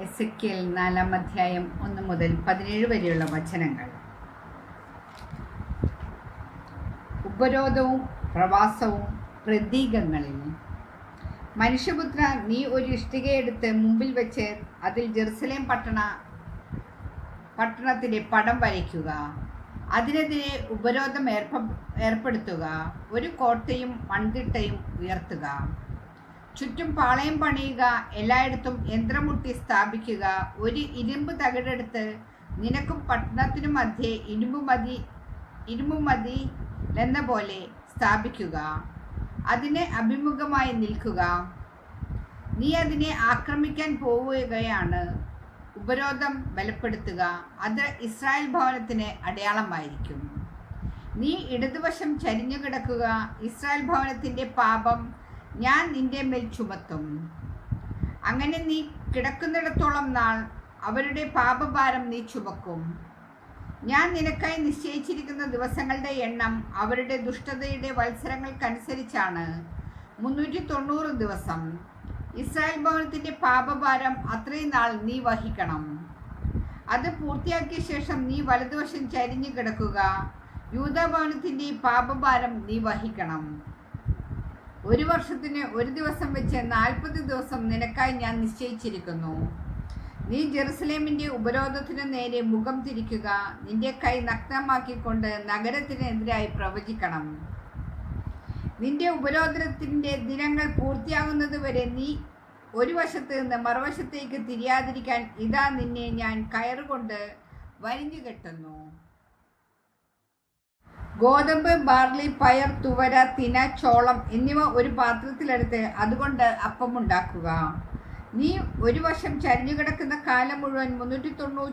S നാലാം അധ്യായം ഒന്ന് മുതൽ പതിനേഴ് വരെയുള്ള വചനങ്ങൾ. ഉപരോധവും പ്രവാസവും പ്രതീകങ്ങളിൽ. മനുഷ്യപുത്ര നീ ഒരു ഇഷ്ടികയെടുത്ത് മുമ്പിൽ വെച്ച് അതിൽ ജെറുസലേം പട്ടണ പട്ടണത്തിന്റെ പടം വരയ്ക്കുക. അതിനെതിരെ ഉപരോധം ഏർപ്പ ഏർപ്പെടുത്തുക. ഒരു കോട്ടയും മൺതിട്ടയും ഉയർത്തുക. ചുറ്റും പാളയം പണിയുക എല്ലായിടത്തും യന്ത്രമുട്ടി സ്ഥാപിക്കുക ഒരു ഇരുമ്പ് തകിടെടുത്ത് നിനക്കും പട്ടണത്തിനും മധ്യേ ഇരുമ്പ് മതി ഇരുമ്പ് മതി എന്ന പോലെ സ്ഥാപിക്കുക. അതിനെ അഭിമുഖമായി നിൽക്കുക. നീ അതിനെ ആക്രമിക്കാൻ പോവുകയാണ്. ഉപരോധം ബലപ്പെടുത്തുക. അത് ഇസ്രായേൽ ഭവനത്തിന് അടയാളമായിരിക്കും. നീ ഇടതുവശം ചരിഞ്ഞു കിടക്കുക ഇസ്രായേൽ ഭവനത്തിന്റെ പാപം ഞാൻ നിന്റെ മേൽ ചുമത്തും. അങ്ങനെ നീ കിടക്കുന്നിടത്തോളം നാൾ അവരുടെ പാപഭാരം നീ ചുമക്കും. ഞാൻ നിനക്കായി നിശ്ചയിച്ചിരിക്കുന്ന ദിവസങ്ങളുടെ എണ്ണം അവരുടെ ദുഷ്ടതയുടെ വത്സരങ്ങൾക്കനുസരിച്ചാണ്. മുന്നൂറ്റി തൊണ്ണൂറ് ദിവസം. ഇസ്രായേൽ ഭവനത്തിന്റെ പാപഭാരം അത്രയും നാൾ നീ വഹിക്കണം. അത് പൂർത്തിയാക്കിയ ശേഷം നീ വലതുവശം ചരിഞ്ഞു കിടക്കുക. യൂതഭവനത്തിന്റെ പാപഭാരം നീ വഹിക്കണം. ഒരു വർഷത്തിന് ഒരു ദിവസം വെച്ച് നാൽപ്പത് ദിവസം നിനക്കായി ഞാൻ നിശ്ചയിച്ചിരിക്കുന്നു. നീ ജെറുസലേമിന്റെ ഉപരോധത്തിനു നേരെ മുഖം തിരിക്കുക. നിന്റെ കൈ നഗ്നമാക്കിക്കൊണ്ട് നഗരത്തിനെതിരായി പ്രവചിക്കണം. നിന്റെ ഉപരോധത്തിന്റെ ദിനങ്ങൾ പൂർത്തിയാകുന്നത് വരെ നീ ഒരു വശത്ത് നിന്ന് മറുവശത്തേക്ക് തിരിയാതിരിക്കാൻ ഇതാ നിന്നെ ഞാൻ കയറുകൊണ്ട് വരിഞ്ഞു കെട്ടുന്നു ഗോതമ്പ് ബാർലി പയർ തുവര തിന ചോളം എന്നിവ ഒരു പാത്രത്തിലെടുത്ത് അതുകൊണ്ട് അപ്പമുണ്ടാക്കുക. നീ ഒരു വശം ചരിഞ്ഞു കിടക്കുന്ന കാലം മുഴുവൻ മുന്നൂറ്റി തൊണ്ണൂ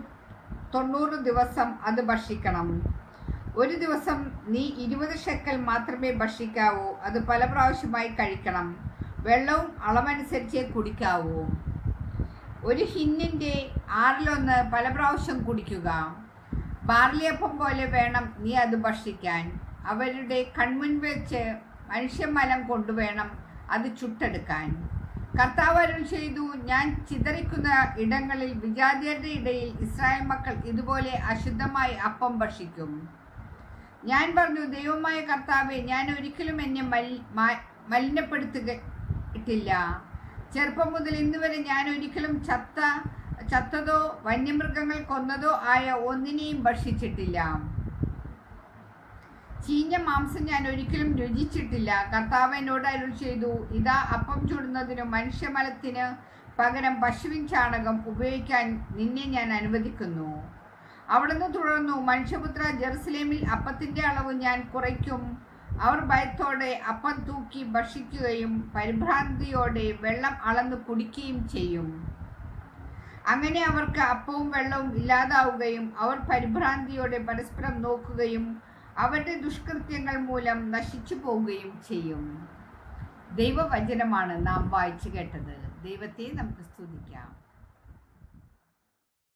തൊണ്ണൂറ് ദിവസം അത് ഭക്ഷിക്കണം. ഒരു ദിവസം നീ ഇരുപത് ഷെക്കൽ മാത്രമേ ഭക്ഷിക്കാവൂ. അത് പല പ്രാവശ്യമായി കഴിക്കണം. വെള്ളവും അളവനുസരിച്ചേ കുടിക്കാവൂ. ഒരു ഹിന്നിന്റെ ആറിലൊന്ന് പല പ്രാവശ്യം കുടിക്കുക. ബാർലിയപ്പം പോലെ വേണം നീ അത് ഭക്ഷിക്കാൻ. അവരുടെ കൺമുൻ വെച്ച് മനുഷ്യമലം കൊണ്ടുവേണം അത് ചുട്ടെടുക്കാൻ. കർത്താവ് അരുൾ ചെയ്തു ഞാൻ ചിതറിക്കുന്ന ഇടങ്ങളിൽ വിജാതിയരുടെ ഇടയിൽ ഇസ്രായേൽ മക്കൾ ഇതുപോലെ അശുദ്ധമായി അപ്പം ഭക്ഷിക്കും. ഞാൻ പറഞ്ഞു ദൈവമായ കർത്താവെ ഞാൻ ഒരിക്കലും എന്നെ മലിനപ്പെടുത്തുക മലിനപ്പെടുത്തുകയിട്ടില്ല ചെറുപ്പം മുതൽ ഇന്നുവരെ ഞാൻ ഒരിക്കലും ചത്ത ചത്തതോ വന്യമൃഗങ്ങൾ കൊന്നതോ ആയ ഒന്നിനെയും ഭക്ഷിച്ചിട്ടില്ല. ചീഞ്ഞ മാംസം ഞാൻ ഒരിക്കലും രുചിച്ചിട്ടില്ല. കർത്താവ് എന്നോട് അരുൾ ചെയ്തു ഇതാ അപ്പം ചുടുന്നതിനും മനുഷ്യമലത്തിന് പകരം പശുവിൻ ചാണകം ഉപയോഗിക്കാൻ നിന്നെ ഞാൻ അനുവദിക്കുന്നു. അവിടുന്ന് തുടർന്നു മനുഷ്യപുത്ര ജെറുസലേമിൽ അപ്പത്തിന്റെ അളവ് ഞാൻ കുറയ്ക്കും. അവർ ഭയത്തോടെ അപ്പം തൂക്കി ഭക്ഷിക്കുകയും പരിഭ്രാന്തിയോടെ വെള്ളം അളന്ന് കുടിക്കുകയും ചെയ്യും. അങ്ങനെ അവർക്ക് അപ്പവും വെള്ളവും ഇല്ലാതാവുകയും അവർ പരിഭ്രാന്തിയോടെ പരസ്പരം നോക്കുകയും അവരുടെ ദുഷ്കൃത്യങ്ങൾ മൂലം നശിച്ചു പോവുകയും ചെയ്യും. ദൈവവചനമാണ് നാം വായിച്ചു കേട്ടത്. ദൈവത്തെ നമുക്ക് സ്തുതിക്കാം.